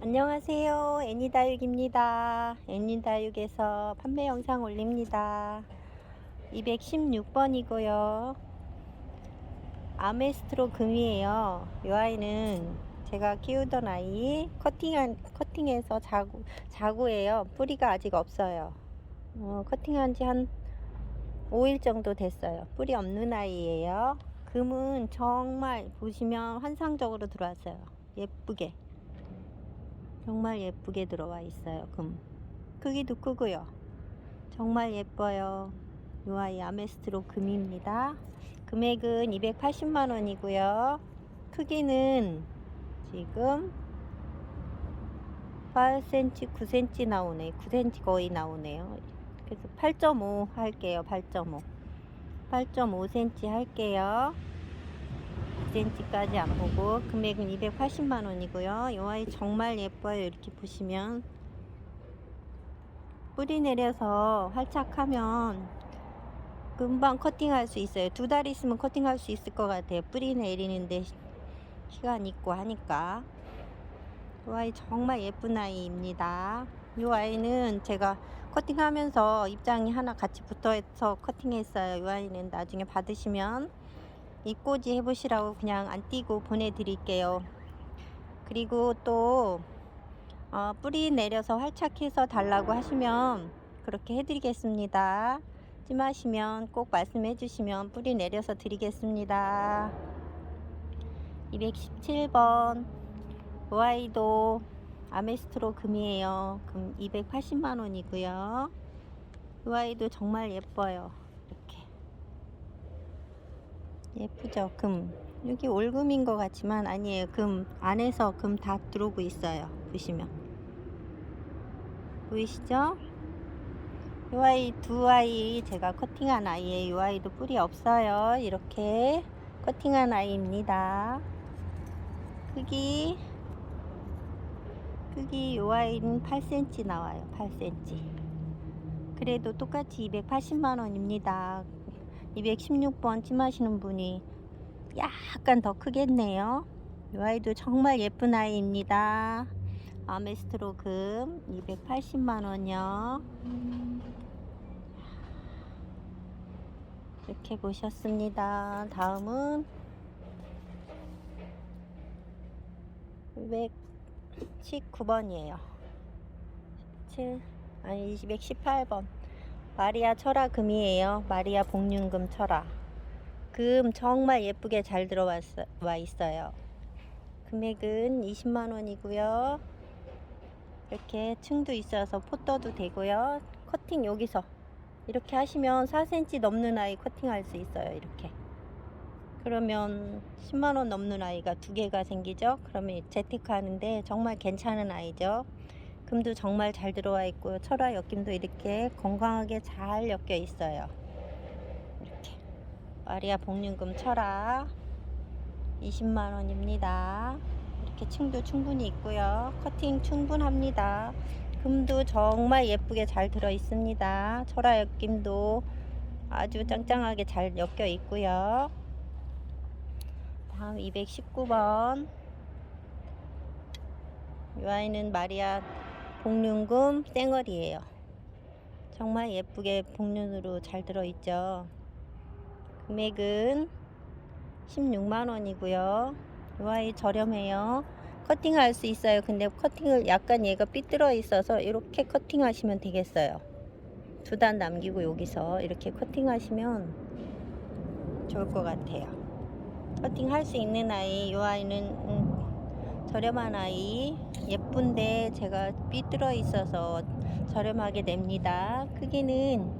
안녕하세요. 애니다육입니다. 애니다육에서 판매 영상 올립니다. 216번이고요. 아메스트로 금이에요. 이 아이는 제가 키우던 아이 커팅한 커팅해서 자구 자구예요. 뿌리가 아직 없어요. 어, 커팅한 지한 5일 정도 됐어요. 뿌리 없는 아이예요. 금은 정말 보시면 환상적으로 들어왔어요. 예쁘게. 정말 예쁘게 들어와 있어요. 금. 크기도 크고요. 정말 예뻐요. 이 아이 아메스트로 금입니다. 금액은 280만 원이고요. 크기는 지금 8cm, 9cm 나오네. 9cm 거의 나오네요. 그래서 8.5 할게요. 8.5. 8.5cm 할게요. 9cm까지 안 보고 금액은 280만 원이고요. 이 아이 정말 예뻐요. 이렇게 보시면 뿌리 내려서 활착하면 금방 커팅할 수 있어요. 두 달 있으면 커팅할 수 있을 것 같아요. 뿌리 내리는데 시- 시간 있고 하니까. 이 아이 정말 예쁜 아이입니다. 이 아이는 제가 커팅하면서 입장이 하나 같이 붙어서 커팅했어요. 이 아이는 나중에 받으시면 입꼬지 해보시라고 그냥 안 띄고 보내드릴게요. 그리고 또 어, 뿌리 내려서 활착해서 달라고 하시면 그렇게 해드리겠습니다. 찜하시면 꼭 말씀해 주시면 뿌리 내려서 드리겠습니다. 217번 오아이도 아메스트로 금이에요. 금 280만 원이고요. 오아이도 정말 예뻐요. 이렇게. 예쁘죠? 금. 여기 올금인 것 같지만 아니에요. 금 안에서 금 다 들어오고 있어요. 보시면. 보이시죠? 이 아이 두 아이 제가 커팅한 아이에 이 아이도 뿌리 없어요. 이렇게 커팅한 아이입니다. 크기 크기 이 아이는 8cm 나와요 8cm 그래도 똑같이 280만 원입니다 216번 찜하시는 분이 약간 더 크겠네요. 이 아이도 정말 예쁜 아이입니다. 아메스트로 금 280만 원이요. 이렇게 보셨습니다. 다음은 219번이에요. 7 아니 218번. 마리아 철화 금이에요. 마리아 복륜금 철화. 금 정말 예쁘게 잘 들어와 있어요. 금액은 20만 원이고요. 이렇게 층도 있어서 포터도 되고요. 커팅 여기서 이렇게 하시면 4cm 넘는 아이 커팅할 수 있어요. 이렇게. 그러면 10만 원 넘는 아이가 두 개가 생기죠. 그러면 재테크 하는데 정말 괜찮은 아이죠. 금도 정말 잘 들어와 있고요. 철화 엮임도 이렇게 건강하게 잘 엮여 있어요. 이렇게 마리아 복륜금 철화 20만 원입니다. 이렇게 층도 충분히 있고요. 커팅 충분합니다. 금도 정말 예쁘게 잘 들어 있습니다. 철화 엮임도 아주 짱짱하게 잘 엮여 있고요. 다음 219번 이 아이는 마리아 복륜금 땡얼이에요. 정말 예쁘게 복륜으로 잘 들어있죠. 금액은 16만 원이고요. 이 아이 저렴해요. 커팅할 수 있어요. 근데 커팅을 약간 얘가 삐뚤어 있어서 이렇게 커팅 하시면 되겠어요. 두 단 남기고 여기서 이렇게 커팅 하시면 좋을 것 같아요. 커팅할 수 있는 아이, 이 아이는 음, 저렴한 아이 예쁜데 제가 삐뚤어 있어서 저렴하게 냅니다. 크기는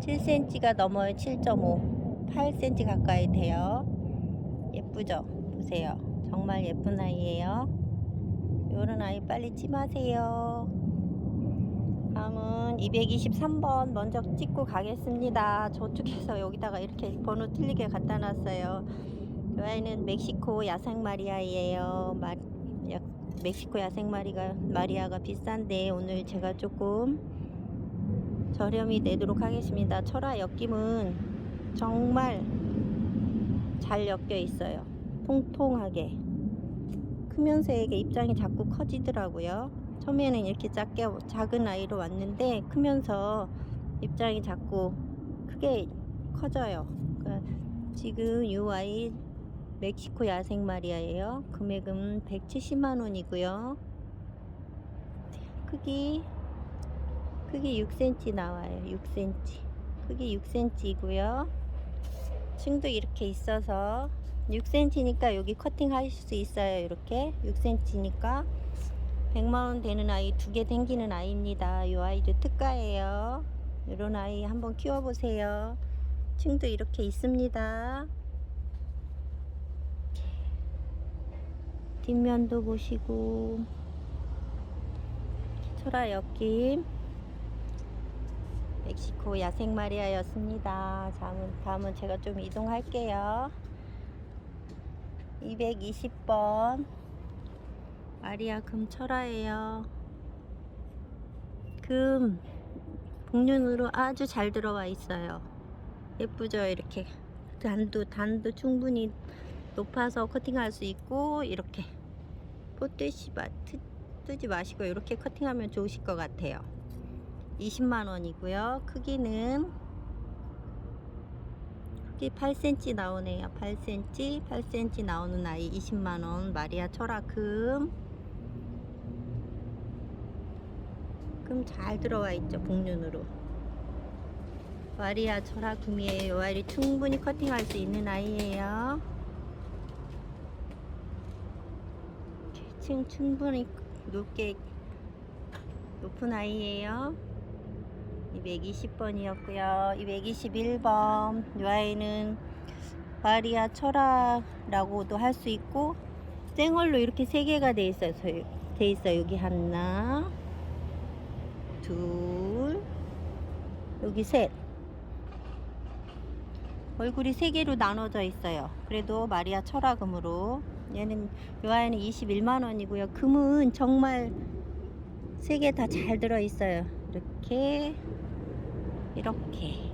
7cm가 넘어요. 7.5, 8cm 가까이 돼요. 예쁘죠? 보세요. 정말 예쁜 아이예요. 요런 아이 빨리 찜하세요. 다음은 223번 먼저 찍고 가겠습니다. 저쪽에서 여기다가 이렇게 번호 틀리게 갖다 놨어요. 이 아이는 멕시코 야생 마리아이에요. 마, 야, 멕시코 야생 마리가 마리아가 비싼데 오늘 제가 조금 저렴이 내도록 하겠습니다. 철화 엮임은 정말 잘 엮여 있어요. 통통하게. 크면서 이게 입장이 자꾸 커지더라고요. 처음에는 이렇게 작게 작은 아이로 왔는데 크면서 입장이 자꾸 크게 커져요. 그러니까 지금 이 아이 멕시코 야생 마리아예요. 금액은 170만 원이고요. 크기 크기 6cm 나와요. 6cm. 크기 6cm이고요. 층도 이렇게 있어서 6cm니까 여기 커팅 하실 수 있어요. 이렇게 6cm니까 100만원 되는 아이 두 개 댕기는 아이입니다. 이 아이도 특가예요. 이런 아이 한번 키워보세요. 층도 이렇게 있습니다. 뒷면도 보시고 철화 엮임 멕시코 야생 마리아였습니다. 다음은, 다음은 제가 좀 이동할게요. 220번 마리아 금 철화예요. 금 복륜으로 아주 잘 들어와 있어요. 예쁘죠? 이렇게 단도 단도 충분히 높아서 커팅할 수 있고 이렇게 포뜨시 마, 트, 뜨지 마시고 이렇게 커팅하면 좋으실 것 같아요. 20만 원이고요. 크기는 크기 8cm 나오네요. 8cm, 8cm 나오는 아이 20만 원. 마리아 철화금. 금 잘 들어와 있죠. 복륜으로. 마리아 철화금이에요. 이 아이 충분히 커팅할 수 있는 아이예요. 층 충분히 높게 높은 아이예요. 220번이었고요. 221번 이 아이는 마리아 철화라고도 할 수 있고 생얼로 이렇게 세 개가 돼 있어요. 돼 있어 여기 하나, 둘, 여기 셋. 얼굴이 세 개로 나눠져 있어요. 그래도 마리아 철화금으로 얘는 이 아이는 21만 원이고요. 금은 정말 세 개 다 잘 들어 있어요. 이렇게 이렇게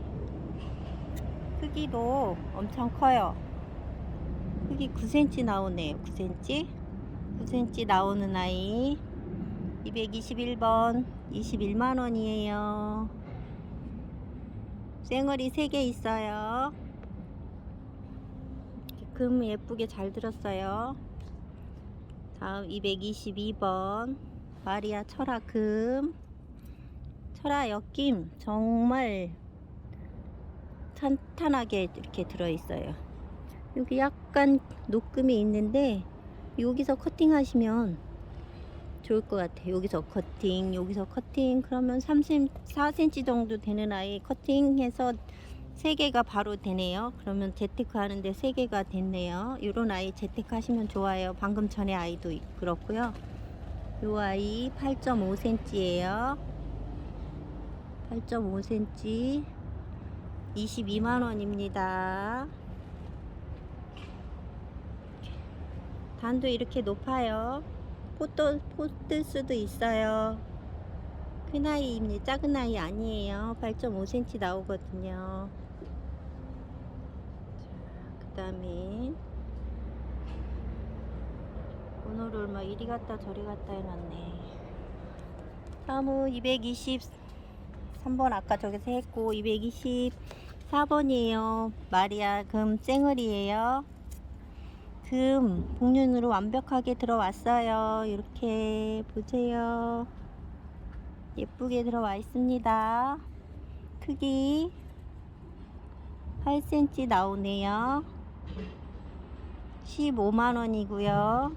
크기도 엄청 커요. 크기 9cm 나오네요. 9cm 9cm 나오는 아이 221번 21만 원이에요. 쌩얼이 3개 있어요. 금 예쁘게 잘 들었어요. 다음 222번 마리아 철화금 철화 엮임 정말 탄탄하게 이렇게 들어있어요. 여기 약간 녹금이 있는데 여기서 커팅 하시면 좋을 것 같아요. 여기서 커팅, 여기서 커팅 그러면 34cm 정도 되는 아이 커팅해서 3개가 바로 되네요. 그러면 재테크 하는데 3개가 됐네요. 이런 아이 재테크 하시면 좋아요. 방금 전에 아이도 그렇고요. 이 아이 8.5cm예요. 8.5cm 22만원입니다. 단도 이렇게 높아요. 포도, 포뜰 수도 있어요. 큰 아이입니다. 작은 아이 아니에요. 8.5cm 나오거든요. 그 다음에 번호를 막 이리 갔다 저리 갔다 해놨네. 다음은 223번 아까 저기서 했고 224번이에요. 마리아 금 쌩얼이에요. 금 복륜으로 완벽하게 들어왔어요. 이렇게 보세요. 예쁘게 들어와 있습니다. 크기 8cm 나오네요. 15만원이고요.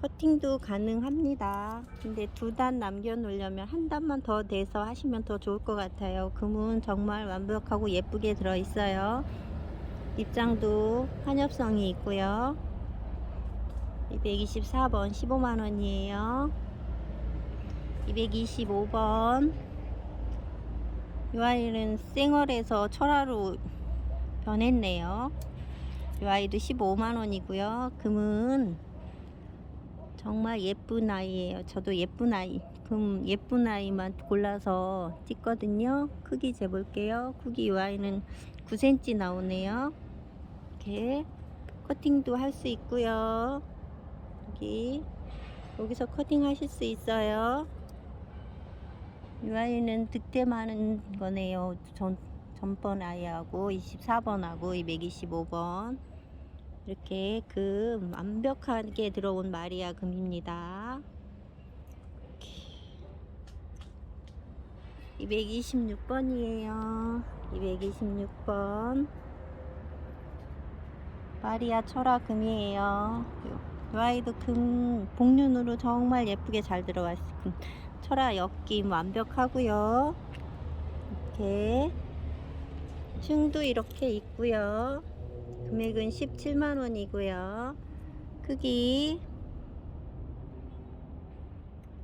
커팅도 가능합니다. 근데 두 단 남겨 놓으려면 한 단만 더 내서 하시면 더 좋을 것 같아요. 금은 정말 완벽하고 예쁘게 들어 있어요. 입장도 한엽성이 있고요. 224번 15만원이에요. 225번 이 아이는 쌩얼에서 철화로 변했네요. 이 아이도 15만원이고요. 금은 정말 예쁜 아이예요. 저도 예쁜 아이 금 예쁜 아이만 골라서 찍거든요. 크기 재볼게요. 크기 이 아이는 9cm 나오네요. 이렇게 커팅도 할 수 있고요. 여기 여기서 커팅 하실 수 있어요. 이 아이는 득템하는 거네요. 전, 전번 아이하고 24번하고 225번 이렇게 금 완벽하게 들어온 마리아 금입니다. 226번이에요. 226번. 마리아 철화 금이에요. 요, 요 아이도 금 복륜으로 정말 예쁘게 잘 들어왔어요. 금 철화 엮임 완벽하고요. 이렇게 층도 이렇게 있고요. 금액은 17만 원이고요. 크기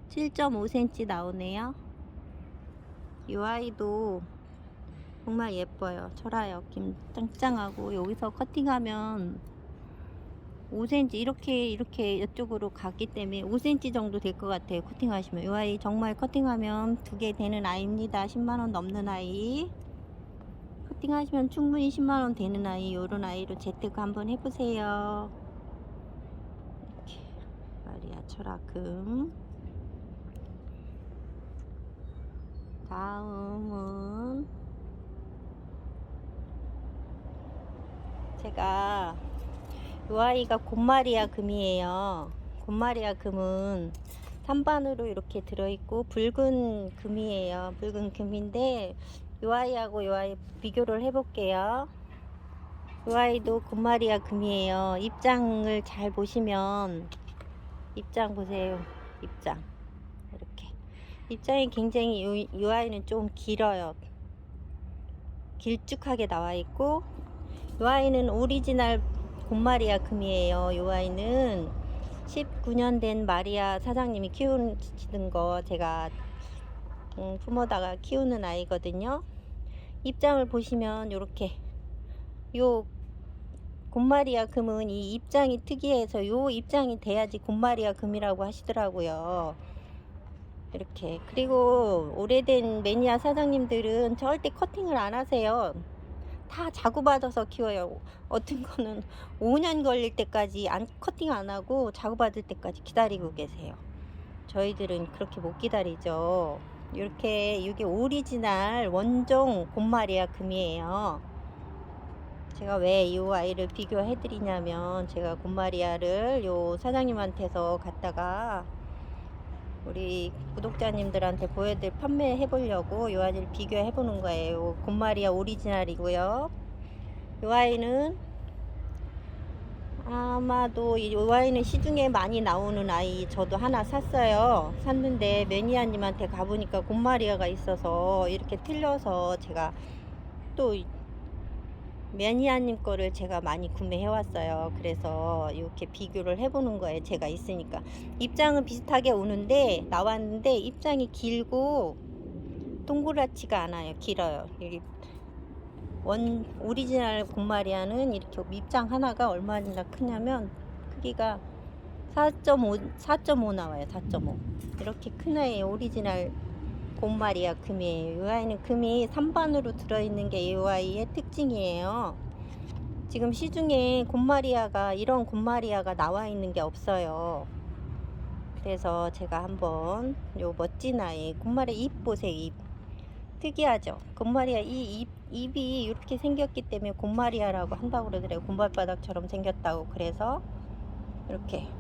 7.5cm 나오네요. 이 아이도 정말 예뻐요. 철화 엮임 짱짱하고 여기서 커팅하면 5cm 이렇게 이렇게 이쪽으로 가기 때문에 5cm 정도 될 것 같아요. 커팅하시면 이 아이 정말 커팅하면 두 개 되는 아이입니다. 10만 원 넘는 아이. 커팅하시면 충분히 10만 원 되는 아이 요런 아이로 재테크 한번 해보세요. 이렇게 마리아 철화금. 다음은 제가 이 아이가 곰마리아 금이에요. 곰마리아 금은 산반으로 이렇게 들어있고 붉은 금이에요. 붉은 금인데 이 아이하고 이 아이 비교를 해볼게요. 이 아이도 곰마리아 금이에요. 입장을 잘 보시면 입장 보세요. 입장 이렇게 입장이 굉장히 이, 이 아이는 좀 길어요. 길쭉하게 나와 있고 이 아이는 오리지널 곰마리아 금이에요. 이 아이는 19년 된 마리아 사장님이 키우는 거 제가 음, 품어다가 키우는 아이거든요. 입장을 보시면 이렇게 요 곰마리아 금은 이 입장이 특이해서 요 입장이 돼야지 곰마리아 금이라고 하시더라고요. 이렇게 그리고 오래된 매니아 사장님들은 절대 커팅을 안 하세요. 다 자구받아서 키워요. 어떤 거는 5년 걸릴 때까지 안 커팅 안 하고 자구받을 때까지 기다리고 계세요. 저희들은 그렇게 못 기다리죠. 이렇게 이게 오리지널 원종 곰마리아 금이에요. 제가 왜 이 아이를 비교해 드리냐면 제가 곰마리아를 요 사장님한테서 갖다가 우리 구독자님들한테 보여드릴 판매해 보려고 이 아이를 비교해 보는 거예요. 곰마리아 오리지널이고요. 이 아이는 아마도 이 아이는 시중에 많이 나오는 아이 저도 하나 샀어요. 샀는데 매니아님한테 가보니까 곰마리아가 있어서 이렇게 틀려서 제가 또 매니아님 거를 제가 많이 구매해 왔어요. 그래서 이렇게 비교를 해보는 거예요. 제가 있으니까 입장은 비슷하게 오는데 나왔는데 입장이 길고 동그랗지가 않아요. 길어요. 원 오리지널 곰마리아는 이렇게 입장 하나가 얼마나 크냐면 크기가 4.5 4.5 나와요. 4.5 이렇게 큰 아이의 오리지널 곰마리아 금이에요. 이 아이는 금이 3반으로 들어있는 게 이 아이의 특징이에요. 지금 시중에 곰마리아가 이런 곰마리아가 나와 있는 게 없어요. 그래서 제가 한번 요 멋진 아이 곰마리아 입 보세요. 입 특이하죠. 곰마리아 이 입, 입이 이렇게 생겼기 때문에 곰마리아라고 한다고 그러더라고요. 곰발바닥처럼 생겼다고 그래서 이렇게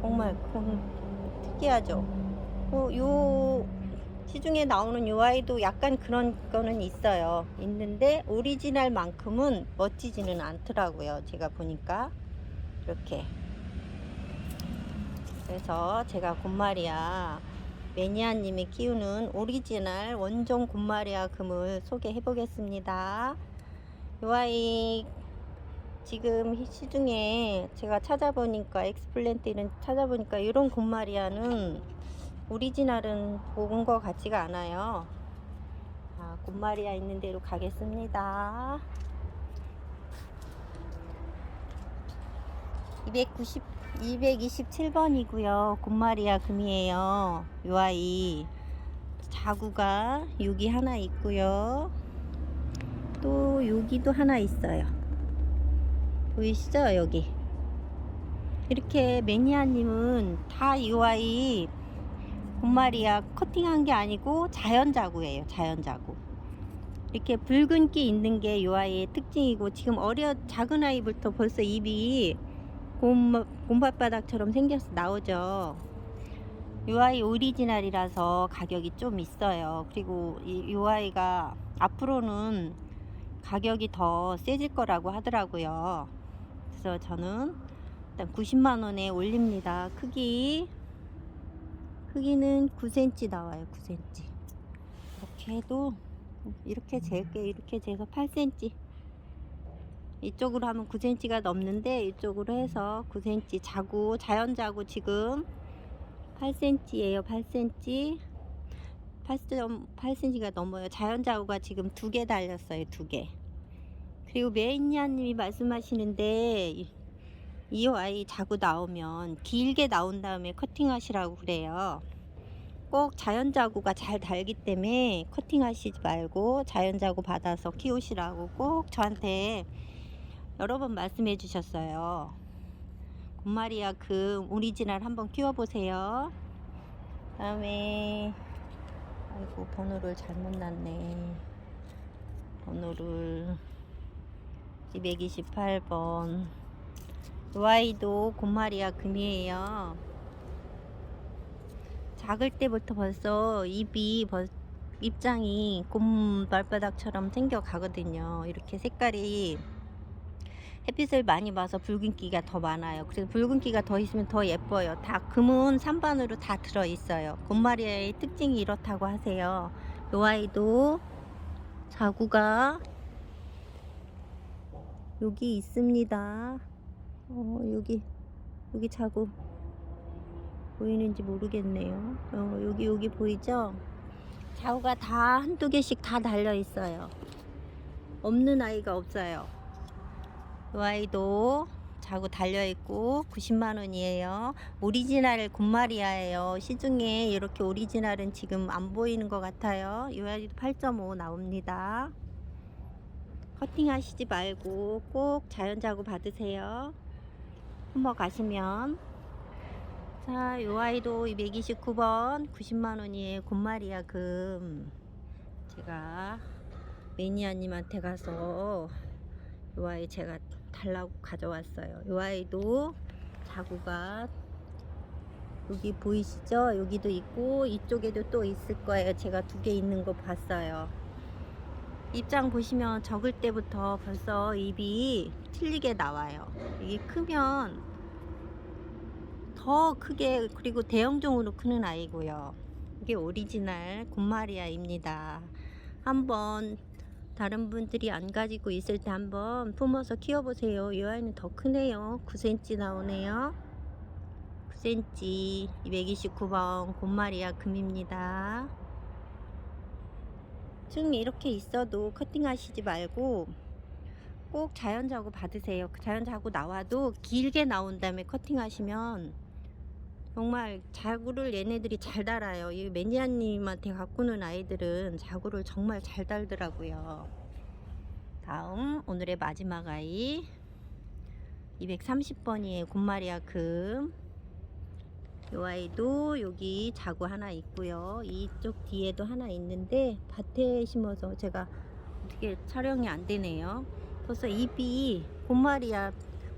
정말 곰, 특이하죠. 어, 요 시중에 나오는 요 아이도 약간 그런 거는 있어요. 있는데 오리지널만큼은 멋지지는 않더라고요. 제가 보니까 이렇게 그래서 제가 곰마리아 매니아님이 키우는 오리지널 원종 곰마리아 금을 소개해 보겠습니다. 요 아이 지금 시중에 제가 찾아보니까 엑스플랜트는 찾아보니까 이런 곰마리아는 오리지널은 먹은 거 같지가 않아요. 아, 곰마리아 있는 대로 가겠습니다. 290 227번이고요. 곰마리아 금이에요. 요 아이. 자구가 여기 하나 있고요. 또 여기도 하나 있어요. 보이시죠? 여기. 이렇게 매니아님은 다 이 아이 곰마리아 커팅한 게 아니고 자연 자구예요. 자연 자구. 이렇게 붉은기 있는 게 이 아이의 특징이고 지금 어려 작은 아이부터 벌써 입이 곰, 곰발바닥처럼 생겨서 나오죠. 이 아이 오리지널이라서 가격이 좀 있어요. 그리고 이, 이 아이가 앞으로는 가격이 더 세질 거라고 하더라고요. 그래서 저는 일단 90만 원에 올립니다. 크기 크기는 9cm 나와요. 9cm. 이렇게 해도 이렇게 재게 이렇게 재서 8cm. 이쪽으로 하면 9cm가 넘는데 이쪽으로 해서 9cm 자구 자연 자구 지금 8cm예요. 8cm. 8.8cm가 넘어요. 자연 자구가 지금 두 개 달렸어요. 두 개. 그리고 메인니아님이 말씀하시는데 이- 이 아이 자구 나오면 길게 나온 다음에 커팅하시라고 그래요. 꼭 자연 자구가 잘 달기 때문에 커팅하시지 말고 자연 자구 받아서 키우시라고 꼭 저한테 여러 번 말씀해 주셨어요. 곰마리아 금 오리지널 한번 키워보세요. 다음에 아이고 번호를 잘못 놨네. 번호를 228번 이 아이도 곰마리아 금이에요. 작을 때부터 벌써 입이 벌, 입장이 곰 발바닥처럼 생겨 가거든요. 이렇게 색깔이 햇빛을 많이 봐서 붉은기가 더 많아요. 그래서 붉은기가 더 있으면 더 예뻐요. 다 금은 산반으로 다 들어 있어요. 곰마리아의 특징이 이렇다고 하세요. 이 아이도 자구가 여기 있습니다. 어, 여기 여기 자구 보이는지 모르겠네요. 어, 여기 여기 보이죠? 자구가 다 한두 개씩 다 달려 있어요. 없는 아이가 없어요. 이 아이도 자구 달려 있고 90만 원이에요. 오리지널 곰마리아예요. 시중에 이렇게 오리지널은 지금 안 보이는 것 같아요. 이 아이도 8.5 나옵니다. 커팅 하시지 말고 꼭 자연 자구 받으세요. 한번 가시면 자, 요 아이도 229번 90만 원이에요. 곰마리아 금. 제가 매니아님한테 가서 요 아이 제가 달라고 가져왔어요. 요 아이도 자구가 여기 보이시죠? 여기도 있고 이쪽에도 또 있을 거예요. 제가 두 개 있는 거 봤어요. 입장 보시면 적을 때부터 벌써 입이 틀리게 나와요. 이게 크면 더 크게 그리고 대형종으로 크는 아이고요. 이게 오리지널 곰마리아입니다. 한번 다른 분들이 안 가지고 있을 때 한번 품어서 키워보세요. 이 아이는 더 크네요. 9cm 나오네요. 9cm 229번 곰마리아 금입니다. 층 이렇게 있어도 커팅하시지 말고 꼭 자연 자구 받으세요. 그 자연 자구 나와도 길게 나온 다음에 커팅하시면 정말 자구를 얘네들이 잘 달아요. 이 매니아님한테 오는 아이들은 자구를 정말 잘 달더라고요. 다음 오늘의 마지막 아이 230번이에요. 곰마리아 금. 이 아이도 여기 자구 하나 있고요. 이쪽 뒤에도 하나 있는데 밭에 심어서 제가 어떻게 촬영이 안 되네요. 벌써 잎이 곰마리아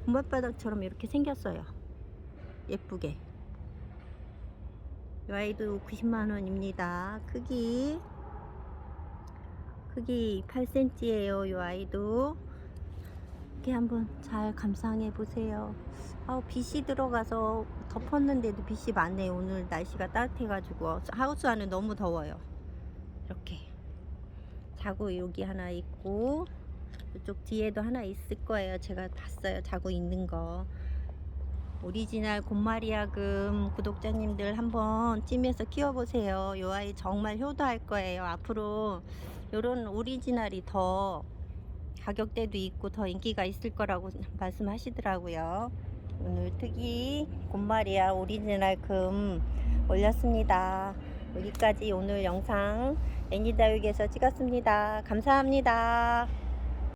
곰발바닥처럼 이렇게 생겼어요. 예쁘게. 이 아이도 90만 원입니다. 크기 크기 8cm예요. 이 아이도 이렇게 한번 잘 감상해 보세요. 아우 빛이 들어가서 덮었는데도 빛이 많네요. 오늘 날씨가 따뜻해가지고 하우스 안은 너무 더워요. 이렇게 자구 여기 하나 있고 이쪽 뒤에도 하나 있을 거예요. 제가 봤어요. 자구 있는 거. 오리지널 곰마리아금 구독자님들 한번 찜해서 키워보세요. 이 아이 정말 효도할 거예요. 앞으로 이런 오리지널이 더 가격대도 있고 더 인기가 있을 거라고 말씀하시더라고요. 오늘 특이 곰마리아 오리지널 금 올렸습니다. 여기까지 오늘 영상 애니다육에서 찍었습니다. 감사합니다.